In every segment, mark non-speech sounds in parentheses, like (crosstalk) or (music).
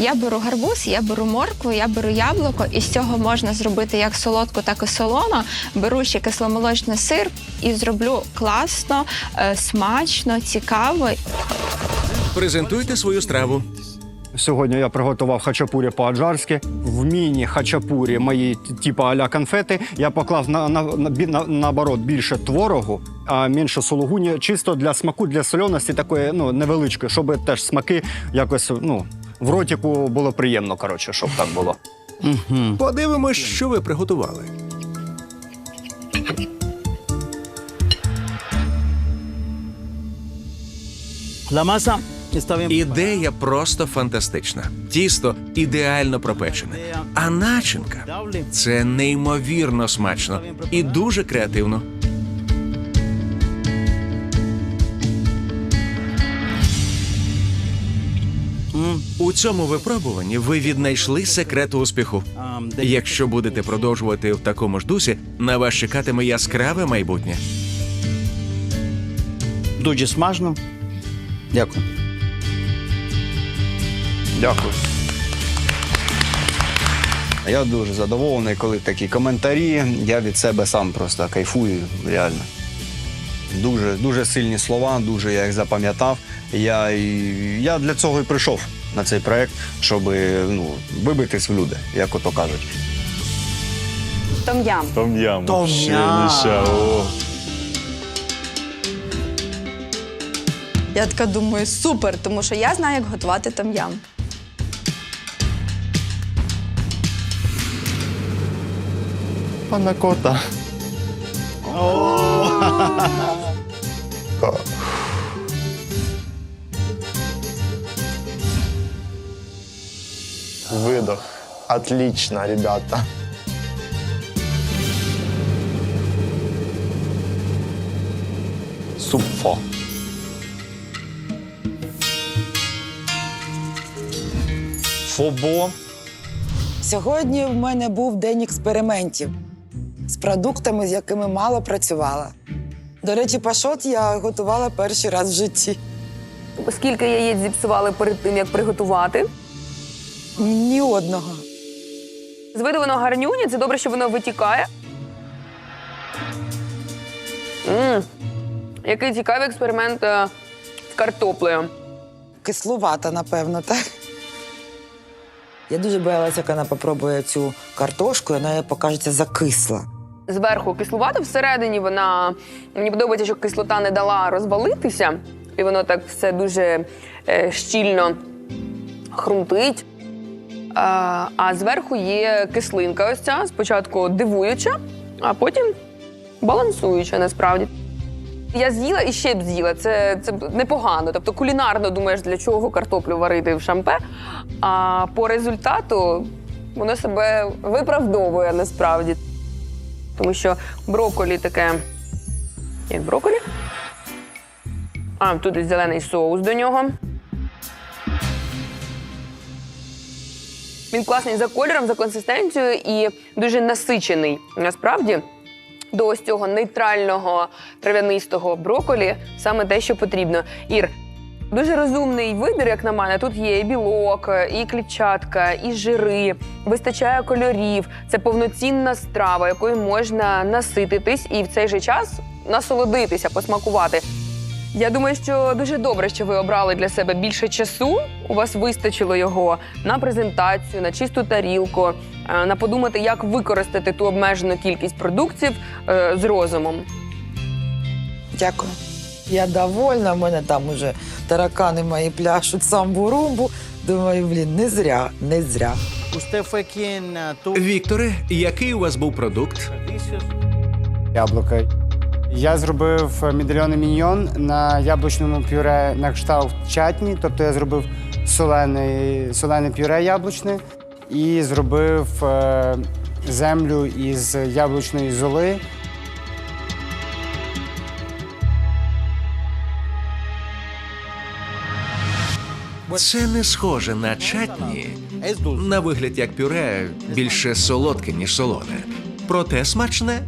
Я беру гарбуз, я беру моркву, я беру яблуко, і з цього можна зробити як солодку, так і солоно. Беру ще кисломолочний сир і зроблю класно, е, смачно, цікаво. Презентуйте свою страву. Сьогодні я приготував хачапурі по-аджарськи. В міні-хачапурі мої типу аля конфети. Я поклав на, на, на, на, наоборот більше творогу, а менше сулугуні, чисто для смаку, для сольоності такої ну, невеличкої, щоб теж смаки якось ну, в ротику було приємно, коротше, щоб так було. Подивимось, що ви приготували. La masa está bien. Ідея просто фантастична. Тісто ідеально пропечене. А начинка це неймовірно смачно і дуже креативно. У цьому випробуванні ви віднайшли секрет успіху. Якщо будете продовжувати в такому ж дусі, на вас чекатиме яскраве майбутнє. Дуже смажно. Дякую. Дякую. Я дуже задоволений, коли такі коментарі. Я від себе сам просто кайфую, реально. Дуже, дуже сильні слова, дуже я їх запам'ятав. Я, я для цього і прийшов на цей проект, щоб ну, вибитись в люди, як ото кажуть. Том-ям. Том-ям. О. Я така думаю, супер, тому що я знаю, як готувати том-ям. Панакота. (laughs) Выдох. Отлично, ребята. Супфо. Фобо. Сьогодні в мене був день експериментів з продуктами, з якими мало працювала. До речі, пашот я готувала перший раз в житті. Скільки яєць зіпсували перед тим, як приготувати? Ні одного. З виду воно гарнюні, це добре, що воно витікає. м Який цікавий експеримент е, з картоплею. Кислувата, напевно, так. Я дуже боялася, як вона попробує цю картошку, і вона їй покажеться закисла. Зверху кислувата, всередині вона мені подобається, що кислота не дала розвалитися, і воно так все дуже е, щільно хрумтить. А, зверху є кислинка, ось ця, спочатку дивуюча, а потім балансуюча насправді. Я з'їла і ще б з'їла. Це, це непогано. Тобто кулінарно думаєш, для чого картоплю варити в шампе. А по результату воно себе виправдовує насправді. Тому що броколі таке, як броколі. А, тут і зелений соус до нього. Він класний за кольором, за консистенцією і дуже насичений. Насправді, до ось цього нейтрального трав'янистого броколі саме те, що потрібно. Ір, дуже розумний вибір, як на мене. Тут є і білок, і клітчатка, і жири, вистачає кольорів. Це повноцінна страва, якою можна насититись і в цей же час насолодитися, посмакувати. Я думаю, що дуже добре, що ви обрали для себе більше часу. У вас вистачило його на презентацію, на чисту тарілку, е, на подумати, як використати ту обмежену кількість продуктів е, з розумом. Дякую. Я довольна, в мене там уже таракани мої пляшуть самбу-румбу. Думаю, блін, не зря, не зря. Вікторе, який у вас був продукт? яблука. Я зробив медальйони міньйон на яблучному пюре на кшталт чатні, тобто я зробив солений, солене пюре яблучне і зробив е, землю із яблучної золи. Це не схоже на чатні. На вигляд як пюре більше солодке, ніж солоне. Проте смачне.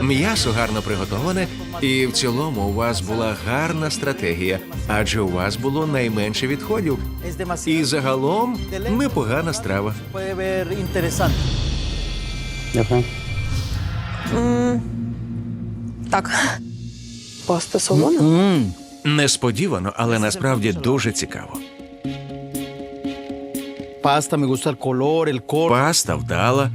М'ясо гарно приготоване, і в цілому у вас була гарна стратегія, адже у вас було найменше відходів. І загалом непогана страва. Ver Так. Паста солона? Несподівано, але насправді дуже цікаво. Pasta, me gusta el color, el. Паста вдала,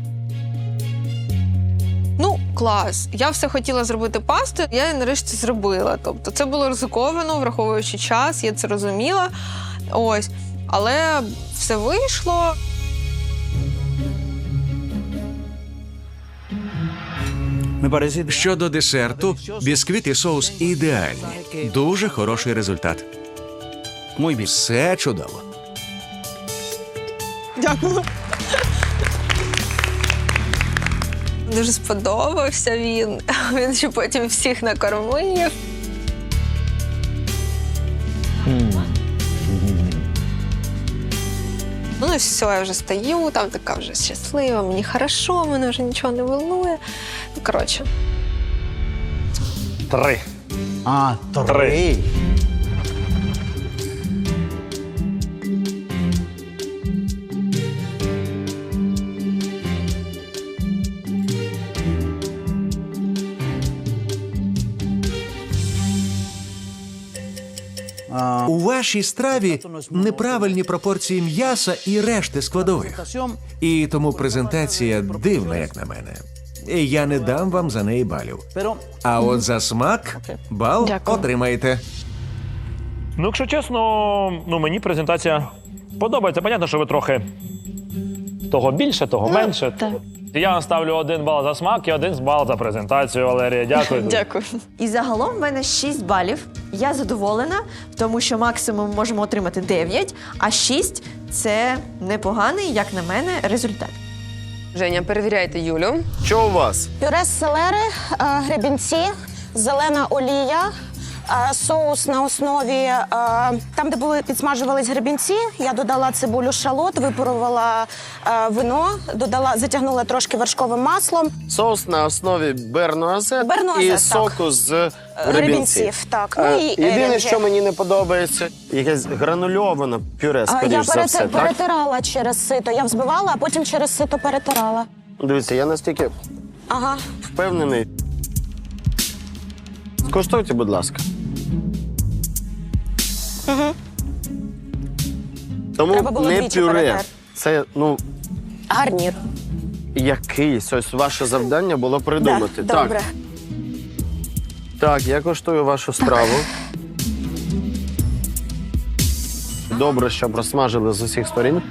клас. Я все хотіла зробити пасту, я її нарешті зробила. Тобто це було ризиковано, враховуючи час, я це розуміла. Ось. Але все вийшло. Щодо десерту, бісквіт і соус ідеальні. Дуже хороший результат. Muy bien. Все чудово. Дякую. Дуже сподобався він. (laughs) Він ще потім всіх накормив. Ну і все, я вже стою, там така вже щаслива, мені хорошо, мене вже нічого не волнує. Ну, коротше. Три. Ah, torre. У вашій страві неправильні пропорції м'яса і решти складових. І тому презентація дивна, як на мене. Я не дам вам за неї балів. А от за смак бал Дякую. отримаєте. Ну, якщо чесно, ну мені презентація подобається. Понятно, що ви трохи того більше, того менше. Я ставлю один бал за смак і один бал за презентацію, Валерія. Дякую. (laughs) Дякую. І загалом в мене 6 балів. Я задоволена, тому що максимум можемо отримати 9, а 6 – це непоганий, як на мене, результат. Женя, перевіряйте Юлю. Що у вас? Пюре з селери, е, гребінці, зелена олія, е, соус на основі. е, Там, де були підсмажувались гребінці, я додала цибулю шалот, випарувала е, вино, додала, затягнула трошки вершковим маслом. Соус на основі бернуазет, Бернуазет, і так. соку з е, гребінців. Так, ну Е, і Єдине, ерінги. що мені не подобається, якесь гранульоване пюре, скоріш Я за перете- все, так? перетирала через сито. Я взбивала, а потім через сито перетирала. Дивіться, я настільки Ага. впевнений. Скуштуйте, будь ласка. Тому Треба було не двічі пюре. перетер. Це, ну, Гарнір. якийсь. Ось ваше завдання було придумати. Так. добре. Так, я коштую вашу страву. Добре, що просмажили з усіх сторін.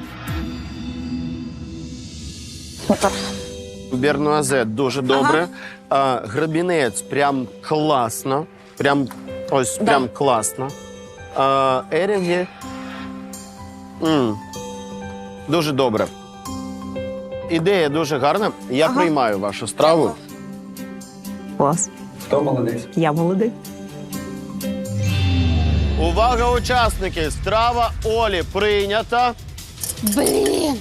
Супер. Бернуазет дуже добре. А, гребінець прям класно. Прям ось прям класно. А, ерінги. м, Дуже добре. Ідея дуже гарна. Я приймаю вашу страву. Клас. Хто молодець? Я молодий. Увага, учасники! Страва Олі прийнята. Блін.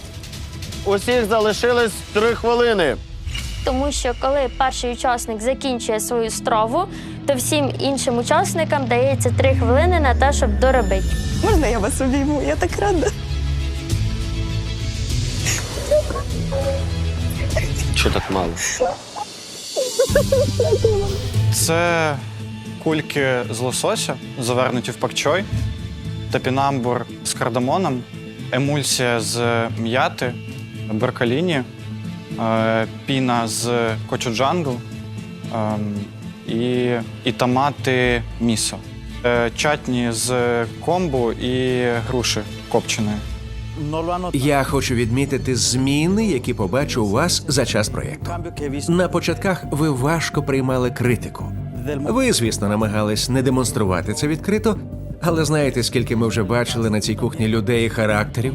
Усіх залишилось три хвилини. Тому що коли перший учасник закінчує свою страву, то всім іншим учасникам дається три хвилини на те, щоб доробити. Можна я вас обійму? Я так рада. Що так мало? Це кульки з лосося, завернуті в пакчой, топінамбур з кардамоном, емульсія з м'яти, беркаліні, е, піна з кочуджангу ем, і, і томати місо, е, чатні з комбу і груші копченої. Я хочу відмітити зміни, які побачу у вас за час проєкту. На початках ви важко приймали критику. Ви, звісно, намагались не демонструвати це відкрито, але знаєте, скільки ми вже бачили на цій кухні людей і характерів.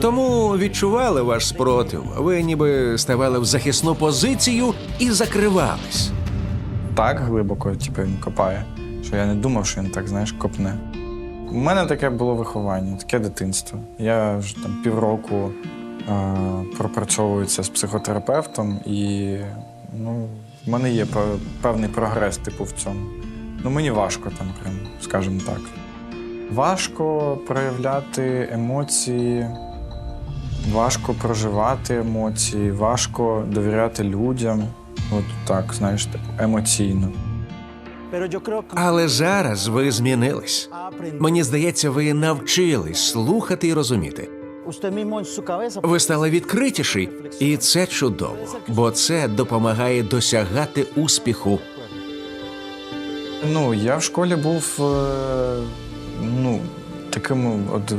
Тому відчували ваш спротив. Ви ніби ставали в захисну позицію і закривались. Так глибоко, типу, він копає, що я не думав, що він так, знаєш, копне. У мене таке було виховання, таке дитинство. Я вже там півроку е, пропрацьовую це з психотерапевтом, і ну, в мене є певний прогрес, типу, в цьому. Ну, мені важко там, прям, скажімо так. Важко проявляти емоції, важко проживати емоції, важко довіряти людям. От так, знаєш, типу, емоційно. Але зараз ви змінились. Мені здається, ви навчились слухати і розуміти. Ви стали відкритіший, і це чудово, бо це допомагає досягати успіху. Ну, я в школі був е, ну, таким од,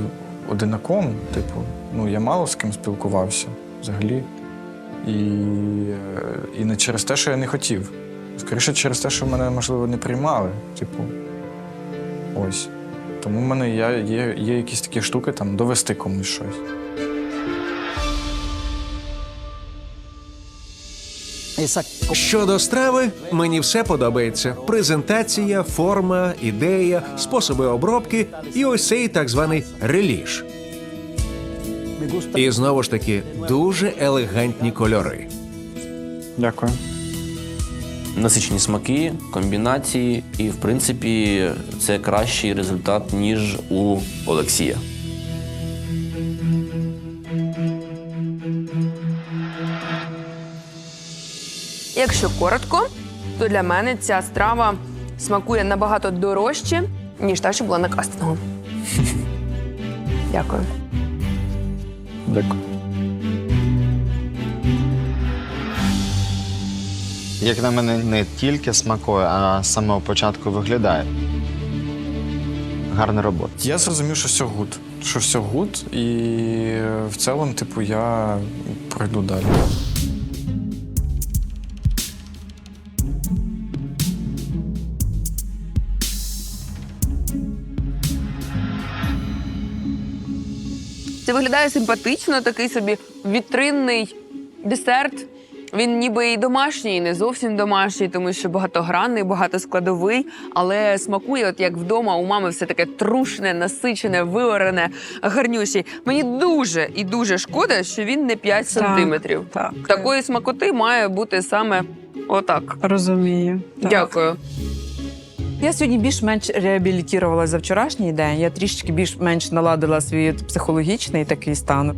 одинаком, типу, ну, я мало з ким спілкувався взагалі. І, е, і не через те, що я не хотів. Скоріше через те, що мене, можливо, не приймали. Типу, ось. Тому в мене я, є, є якісь такі штуки там довести комусь щось. Щодо страви, мені все подобається: презентація, форма, ідея, способи обробки і ось цей так званий реліж. І знову ж таки дуже елегантні кольори. Дякую. насичені смаки, комбінації, і в принципі це кращий результат, ніж у Олексія. Якщо коротко, то для мене ця страва смакує набагато дорожче, ніж та, що була на кастингу. (laughs) Дякую. Дякую. Як на мене, не тільки смакує, а з самого початку виглядає. Гарна робота. Я зрозумів, що все гуд. Що все гуд, і е, в цілому, типу, я пройду далі. Це виглядає симпатично, такий собі вітринний десерт. Він ніби і домашній, і не зовсім домашній, тому що багатогранний, багатоскладовий, але смакує, от як вдома у мами все таке трушне, насичене, виварене, гарнющий. Мені дуже і дуже шкода, що він не 5 сантиметрів. Так. Такої смакоти має бути саме отак. Розумію. Так. Дякую. Я сьогодні більш-менш реабілітувалася за вчорашній день. Я трішечки більш-менш наладила свій психологічний такий стан.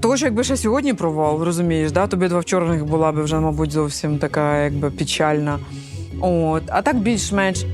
Що якби ще сьогодні провал, розумієш, да? тобі два вчорних була б вже, мабуть, зовсім така якби печальна. От. А так більш-менш